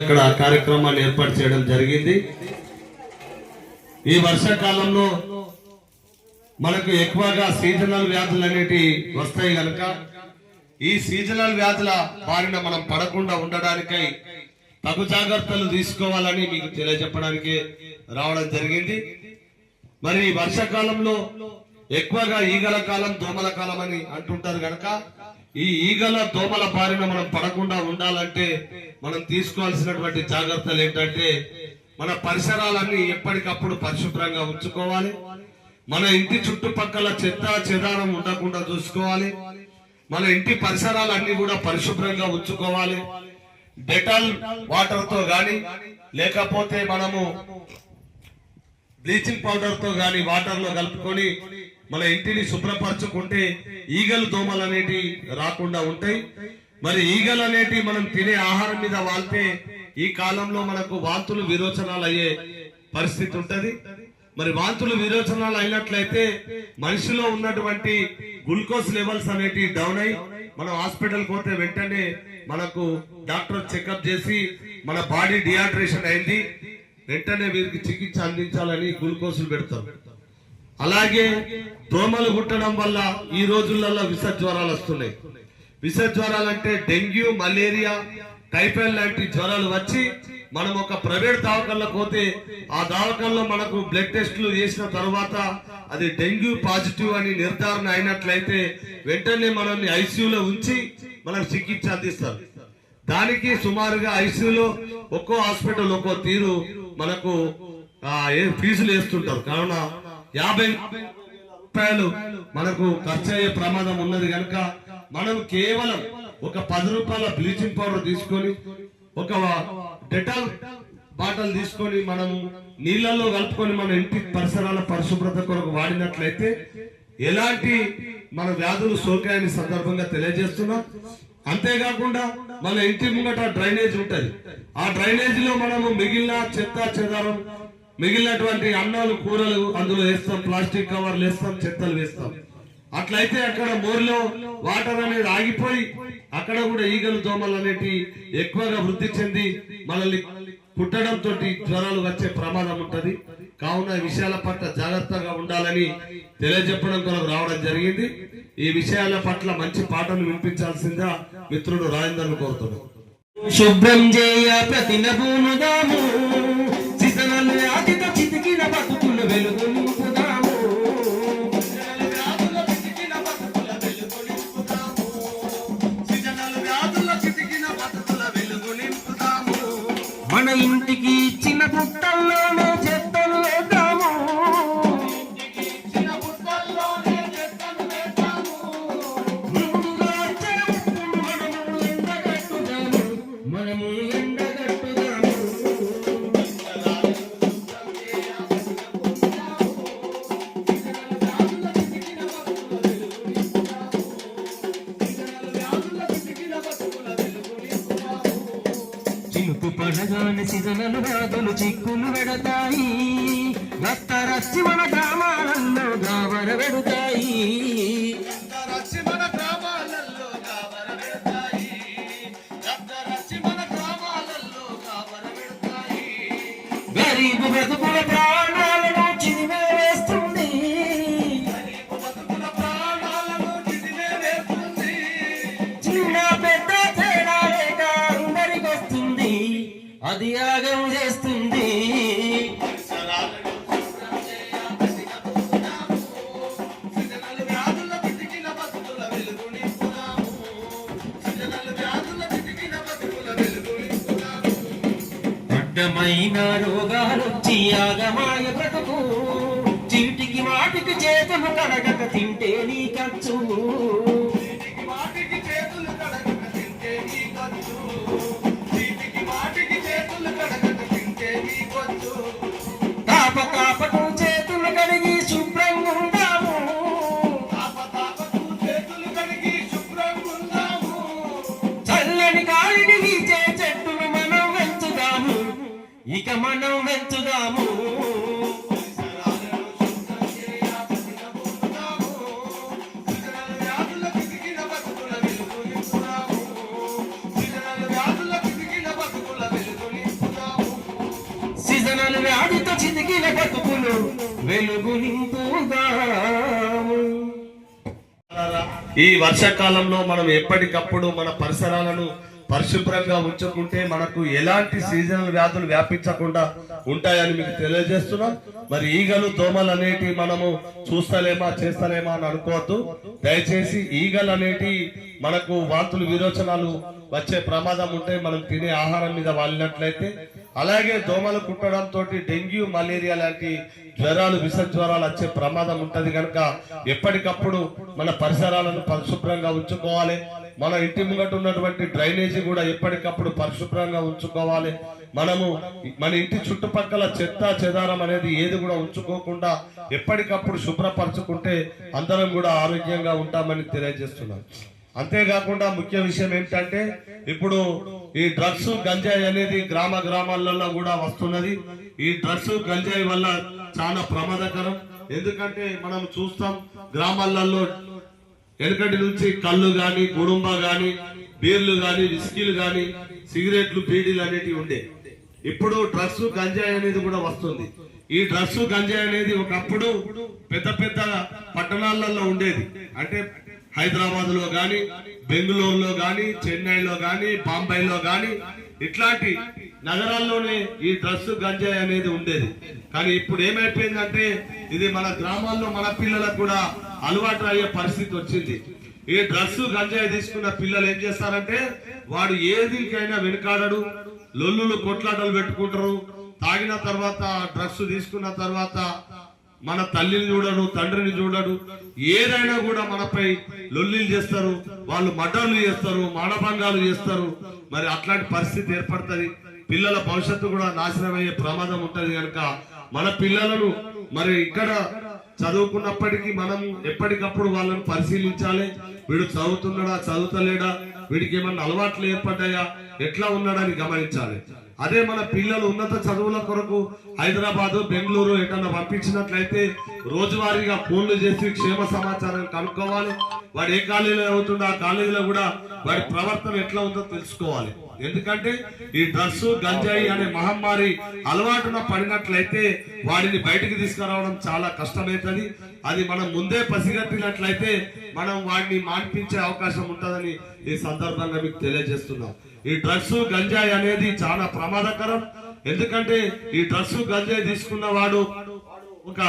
ఇక్కడ కార్యక్రమాన్ని ఏర్పాటు చేయడం జరిగింది. ఈ వర్షాకాలంలో మనకు ఎక్కువగా సీజనల్ వ్యాధులు అనేటి వస్తాయి కనుక ఈ సీజనల్ వ్యాధుల బారిన మనం పడకుండా ఉండడానికై తగు జాగ్రత్తలు తీసుకోవాలని మీకు తెలియజెప్పడానికి రావడం జరిగింది. మరి వర్షాకాలంలో ఎక్కువగా ఈగల కాలం దోమల కాలం అని అంటుంటారు కనుక ఈ ఈగల దోమల బారిన మనం పడకుండా ఉండాలంటే మనం తీసుకోవాల్సినటువంటి జాగ్రత్తలు ఏంటంటే మన పరిసరాలన్నీ ఎప్పటికప్పుడు పరిశుభ్రంగా ఉంచుకోవాలి. మన ఇంటి చుట్టుపక్కల చెత్త చెదారం ఉండకుండా చూసుకోవాలి. మన ఇంటి పరిసరాలన్నీ కూడా పరిశుభ్రంగా ఉంచుకోవాలి. డెటాల్ వాటర్తో గాని లేకపోతే మనము బ్లీచింగ్ పౌడర్తో గాని వాటర్లో కలుపుకొని మన ఇంటిని శుభ్రపరచుకుంటే ఈగలు దోమలు అనేటి రాకుండా ఉంటాయి. మరి ఈగలు అనేటి మనం తినే ఆహారం మీద వాళ్తే ఈ కాలంలో మనకు వాంతులు విరోచనాలు అయ్యే పరిస్థితి ఉంటుంది. మరి వాంతులు విరోచనాలు అయినట్లయితే మనిషిలో ఉన్నటువంటి గ్లూకోజ్ లెవెల్స్ అనేటి డౌన్ అయి మనం హాస్పిటల్ పోతే వెంటనే మనకు డాక్టర్ చెకప్ చేసి మన బాడీ డిహైడ్రేషన్ అయింది. వెంటనే వీరికి చికిత్స అందించాలని గ్లూకోజ్లు పెడతారు. అలాగే దోమలు కుట్టడం వల్ల ఈ రోజులలో విష జ్వరాలు వస్తున్నాయి. విష జ్వరాలు అంటే డెంగ్యూ మలేరియా టైఫాయిడ్ లాంటి జ్వరాలు వచ్చి మనం ఒక ప్రైవేట్ దవాఖానలో పోతే ఆ దవాఖానలో మనకు బ్లడ్ టెస్టులు చేసిన తర్వాత అది డెంగ్యూ పాజిటివ్ అని నిర్ధారణ అయినట్లయితే వెంటనే మనల్ని ఐసీయూలో ఉంచి మనకు చికిత్స అందిస్తారు. దానికి సుమారుగా ఐసీయూలో ఒక్కో హాస్పిటల్ ఒక్కో తీరు మనకు ఏ ఫీజులు వేస్తుంటారు. కావున యాభై రూపాయలు మనకు ఖర్చు అయ్యే ప్రమాదం ఉన్నది కనుక మనం కేవలం ఒక పది రూపాయల బ్లీచింగ్ పౌడర్ తీసుకొని ఒక డెటాల్ బాటల్ తీసుకొని మనం నీళ్ళల్లో కలుపుకొని మన ఇంటి పరిసరాల పరిశుభ్రత కొరకు వాడినట్లయితే ఎలాంటి మన వ్యాధులు సోకాయని సందర్భంగా తెలియజేస్తున్నాం. అంతేకాకుండా మన ఇంటి ముంగట డ్రైనేజ్ ఉంటది. ఆ డ్రైనేజ్లో మనము మిగిలిన చెత్త చెదారం మిగిలినటువంటి అన్నాలు కూరలు అందులో వేస్తాం ప్లాస్టిక్ కవర్లు వేస్తాం చెత్తలు వేస్తాం. అట్లయితే అక్కడ మోర్లో వాటర్ అనేది ఆగిపోయి అక్కడ కూడా ఈగలు దోమలు అనేటి ఎక్కువగా వృద్ధి చెంది మనల్ని పుట్టడంతో జ్వరాలు వచ్చే ప్రమాదం ఉంటుంది. కావున విషయాల పట్ల జాగ్రత్తగా ఉండాలని తెలియజెప్పడం కొరకు రావడం జరిగింది. ఈ విషయాల పట్ల మంచి పాటలు వినిపించాల్సిందిగా మిత్రుడు రాజేందర్ను కోరుతున్నాడు శుభ్రం చేయ ప్రతి మన ఇంటికి ఇచ్చిన పుట్టల్లోనే సిజనలు వ్యాధులు చిక్కులు పెడతాయి. రక్తరచ్చి మన గ్రామాలలో గావర పెడతాయి. గరీబు బ్రతుకుల అయినా రోగాలొచ్చి ఆగమాయ బ్రతుకు. చీటికి వాటికి చేతులు కడగక తింటే నీ ఖర్చు ఇక మనం వెంచుదాము సీజనల్ వ్యాధితో చితికిన బతుకులు వెలుగు నింపుదాము. ఈ వర్షాకాలంలో మనం ఎప్పటికప్పుడు మన పరిసరాలను పరిశుభ్రంగా ఉంచుకుంటే మనకు ఎలాంటి సీజనల్ వ్యాధులు వ్యాపించకుండా ఉంటాయని మీకు తెలియజేస్తున్నాం. మరి ఈగలు దోమలు అనేటి మనము చూస్తలేమా చేస్తలేమా అని అనుకోవద్దు. దయచేసి ఈగలు అనేటి మనకు వాంతులు విరోచనాలు వచ్చే ప్రమాదం ఉంటే మనం తినే ఆహారం మీద వాలినట్లయితే అలాగే దోమలు కుట్టడంతో డెంగ్యూ మలేరియా లాంటి జ్వరాలు విష జ్వరాలు వచ్చే ప్రమాదం ఉంటది కనుక ఎప్పటికప్పుడు మన పరిసరాలను పరిశుభ్రంగా ఉంచుకోవాలి. మన ఇంటి ముంగట ఉన్నటువంటి డ్రైనేజీ కూడా ఎప్పటికప్పుడు పరిశుభ్రంగా ఉంచుకోవాలి. మనము మన ఇంటి చుట్టుపక్కల చెత్త చెదారం అనేది ఏది కూడా ఉంచుకోకుండా ఎప్పటికప్పుడు శుభ్రపరచుకుంటే అందరం కూడా ఆరోగ్యంగా ఉంటామని తెలియజేస్తున్నాం. అంతేకాకుండా ముఖ్య విషయం ఏంటంటే ఇప్పుడు ఈ డ్రగ్స్ గంజాయి అనేది గ్రామ గ్రామాలలో కూడా వస్తున్నది. ఈ డ్రగ్స్ గంజాయి వల్ల చాలా ప్రమాదకరం. ఎందుకంటే మనం చూస్తాం గ్రామాలలో వెనకటి నుంచి కళ్ళు గాని గుడుంబ గాని బీర్లు గాని విస్కీలు గాని సిగరెట్లు బీడీలు అనేటివి ఉండే. ఇప్పుడు డ్రగ్స్ గంజాయి అనేది కూడా వస్తుంది. ఈ డ్రగ్స్ గంజాయి అనేది ఒకప్పుడు పెద్ద పెద్ద పట్టణాలలో ఉండేది. అంటే హైదరాబాద్లో గాని బెంగళూరులో గాని చెన్నైలో గాని బాంబేలో గాని ఇట్లాంటి నగరాల్లోనే ఈ డ్రగ్స్ గంజాయి అనేది ఉండేది. కానీ ఇప్పుడు ఏమైపోయిందంటే ఇది మన గ్రామాల్లో మన పిల్లలకు కూడా అలవాటు అయ్యే పరిస్థితి వచ్చింది. ఈ డ్రగ్స్ గంజాయి తీసుకున్న పిల్లలు ఏం చేస్తారంటే వాడు ఏదికైనా వెనుకాడడు లొల్లులు కొట్లాటలు పెట్టుకుంటారు. తాగిన తర్వాత డ్రగ్స్ తీసుకున్న తర్వాత మన తల్లిని చూడడు తండ్రిని చూడడు. ఏదైనా కూడా మనపై లొల్లిలు చేస్తారు వాళ్ళు మర్డర్లు చేస్తారు మానభంగాలు చేస్తారు. మరి అట్లాంటి పరిస్థితి ఏర్పడుతుంది. పిల్లల భవిష్యత్తు కూడా నాశనం అయ్యే ప్రమాదం ఉంటుంది కనుక మన పిల్లలను మరి ఇక్కడ చదువుకున్నప్పటికీ మనం ఎప్పటికప్పుడు వాళ్ళని పరిశీలించాలి. వీడు చదువుతున్నాడా చదువుతలేడా వీడికి ఏమన్నా అలవాట్లు ఏర్పడ్డాయా ఎట్లా ఉన్నాడని గమనించాలి. అదే మన పిల్లలు ఉన్నత చదువుల కొరకు హైదరాబాద్ బెంగళూరు ఎటన్నా పంపించినట్లయితే రోజువారీగా ఫోన్లు చేసి క్షేమ సమాచారం కనుక్కోవాలి. వాడు ఏ కాలేజీలో అవుతుండో ఆ కాలేజీలో కూడా వాడి ప్రవర్తన ఎట్లా ఉందో తెలుసుకోవాలి. ఎందుకంటే ఈ డ్రగ్స్ గంజాయి అనే మహమ్మారి అలవాటున పడినట్లయితే వాడిని బయటకు తీసుకురావడం చాలా కష్టమవుతుంది అది మనం ముందే పసిగట్టినట్లయితే మనం వాడిని మాన్పించే అవకాశం ఉంటుందని ఈ సందర్భంగా మీకు తెలియజేస్తున్నాం. ఈ డ్రగ్స్ గంజాయి అనేది చాలా ప్రమాదకరం. ఎందుకంటే ఈ డ్రగ్స్ గంజాయి తీసుకున్న వాడు ఒక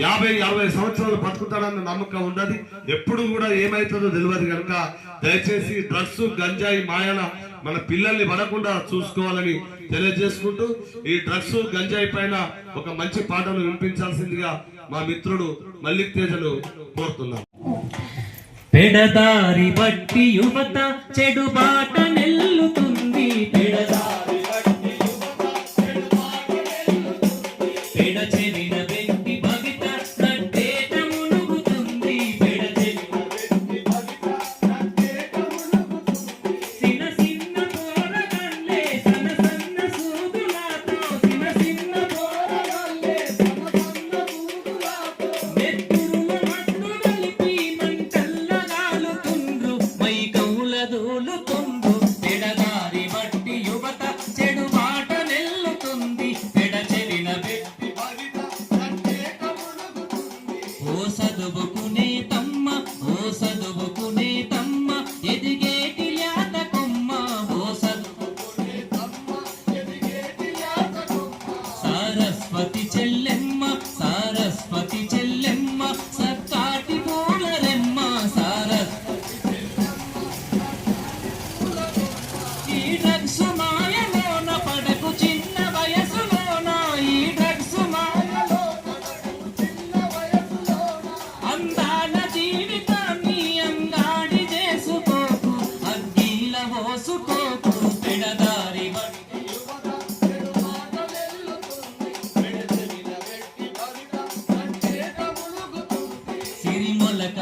యాభై అరవై సంవత్సరాలు బతుకుతాడన్న నమ్మకం ఉండదు. ఎప్పుడు కూడా ఏమైతుందో తెలియదు కనుక దయచేసి డ్రగ్స్ గంజాయి మాయన మన పిల్లల్ని పడకుండా చూసుకోవాలని తెలియజేసుకుంటూ ఈ డ్రగ్స్ గంజాయి పైన ఒక మంచి పాటను వినిపించాల్సిందిగా మా మిత్రుడు మల్లిక్ తేజను కోరుతున్నాం. పెడదారి బట్టి యువత చెడు బాట నెల్లుతూ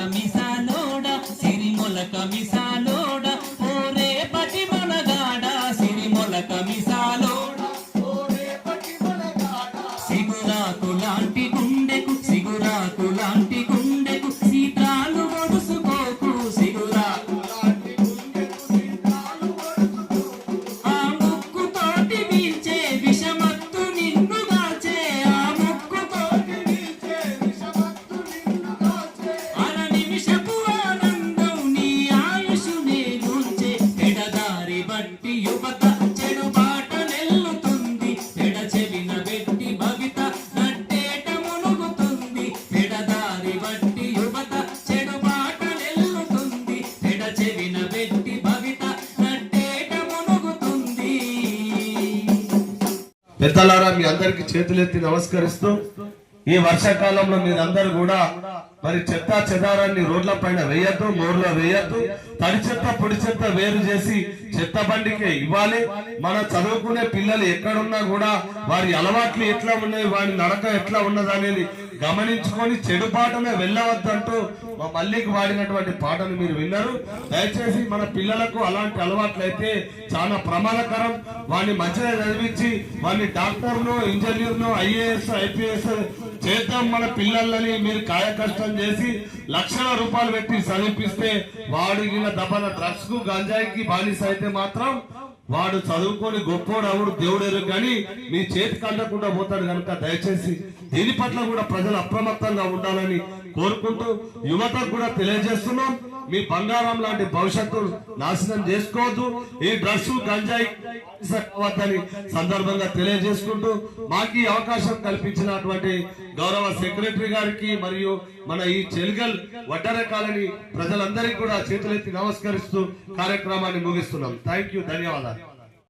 misa అందరికి చేతులెత్తి నమస్కరిస్తూ ఈ వర్షాకాలంలో మీరందరూ కూడా మరి చెత్త చెదారాన్ని రోడ్ల పైన వేయద్దు మోర్లో వేయద్దు తడి చెత్త పొడి చెత్త వేరు చేసి చెత్త బండికి ఇవ్వాలి. మన చదువుకునే పిల్లలు ఎక్కడున్నా కూడా వారి అలవాట్లు ఎట్లా ఉన్నాయి వారి నడక ఎట్లా ఉన్నదనేది గమనించుకొని చెడు పాటమే వెళ్ళవద్దంటూ మా మల్లికి వాడినటువంటి పాటను మీరు విన్నారు. దయచేసి మన పిల్లలకు అలాంటి అలవాట్లు అయితే చాలా ప్రమాదకరం. వాడిని మంచిగా చదివించి వాడిని డాక్టర్ను ఇంజనీర్ను ఐఏఎస్ ఐపీఎస్ చేద్దాం మన పిల్లలని మీరు కాయ కష్టం చేసి లక్షల రూపాయలు పెట్టి చదివిపిస్తే వాడు గిన దబన డ్రగ్స్కు గంజాయికి బానిస అయితే మాత్రం వాడు చదువుకొని గొప్పోడు అవుడు దేవుడేరు కానీ మీ చేతికి అందకుండా పోతాడు కనుక దయచేసి దీని పట్ల కూడా ప్రజలు అప్రమత్తంగా ఉండాలని కోరుకుంటూ యువతకు కూడా తెలియజేస్తున్నాం. మీ బంగారం లాంటి భవిష్యత్తు నాశనం చేసుకోవద్దు. ఈ డ్రగ్స్ గంజాయి సందర్భంగా తెలియజేసుకుంటూ మాకు ఈ అవకాశం కల్పించినటువంటి గౌరవ సెక్రటరీ గారికి మరియు మన ఈ చెల్గల్ వడ్డర కాలనీ ప్రజలందరికీ కూడా చేతులెత్తి నమస్కరిస్తూ కార్యక్రమాన్ని ముగిస్తున్నాం. థ్యాంక్ యూ ధన్యవాదాలు.